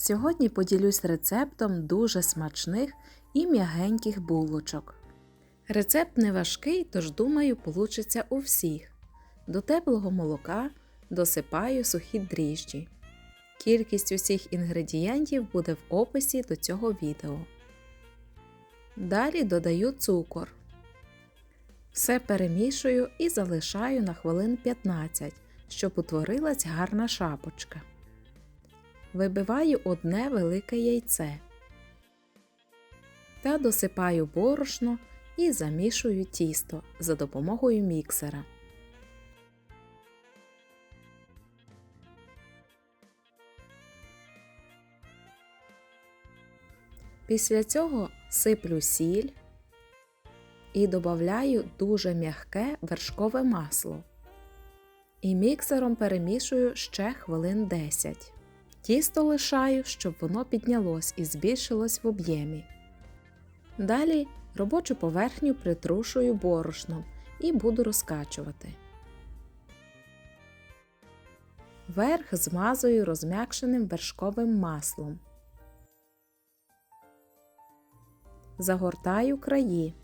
Сьогодні поділюсь рецептом дуже смачних і м'ягеньких булочок. Рецепт не важкий, тож думаю, получиться у всіх. До теплого молока досипаю сухі дріжджі. Кількість усіх інгредієнтів буде в описі до цього відео. Далі додаю цукор. Все перемішую і залишаю на хвилин 15, щоб утворилась гарна шапочка. Вибиваю одне велике яйце та досипаю борошно і замішую тісто за допомогою міксера. Після цього сиплю сіль і додаю дуже м'яке вершкове масло. І міксером перемішую ще хвилин 10. Тісто лишаю, щоб воно піднялось і збільшилось в об'ємі. Далі робочу поверхню притрушую борошном і буду розкачувати. Верх змазую розм'якшеним вершковим маслом. Загортаю краї.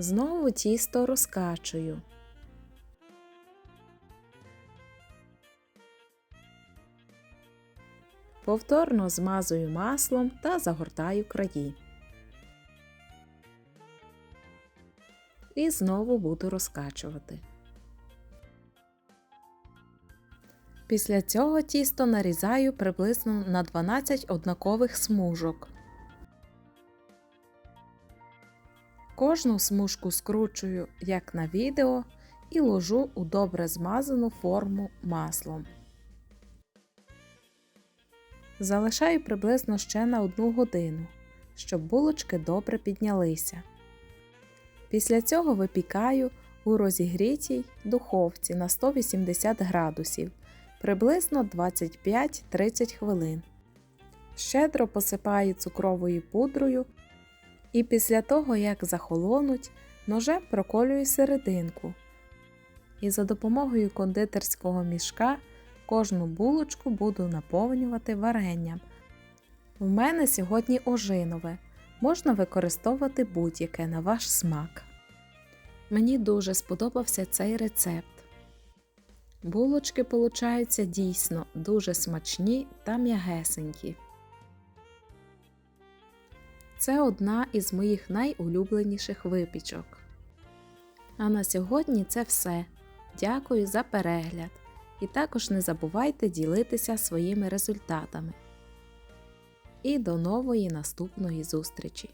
Знову тісто розкачую. Повторно змазую маслом та загортаю краї. І знову буду розкачувати. Після цього тісто нарізаю приблизно на 12 однакових смужок. Кожну смужку скручую, як на відео, і ложу у добре змазану форму маслом. Залишаю приблизно ще на 1 годину, щоб булочки добре піднялися. Після цього випікаю у розігрітій духовці на 180 градусів приблизно 25-30 хвилин. Щедро посипаю цукровою пудрою і після того, як захолонуть, ножем проколюю серединку. І за допомогою кондитерського мішка кожну булочку буду наповнювати варенням. У мене сьогодні ожинове, можна використовувати будь-яке на ваш смак. Мені дуже сподобався цей рецепт. Булочки получаються дійсно дуже смачні та м'ягесенькі. Це одна із моїх найулюбленіших випічок. А на сьогодні це все. Дякую за перегляд. І також не забувайте ділитися своїми результатами. І до нової наступної зустрічі!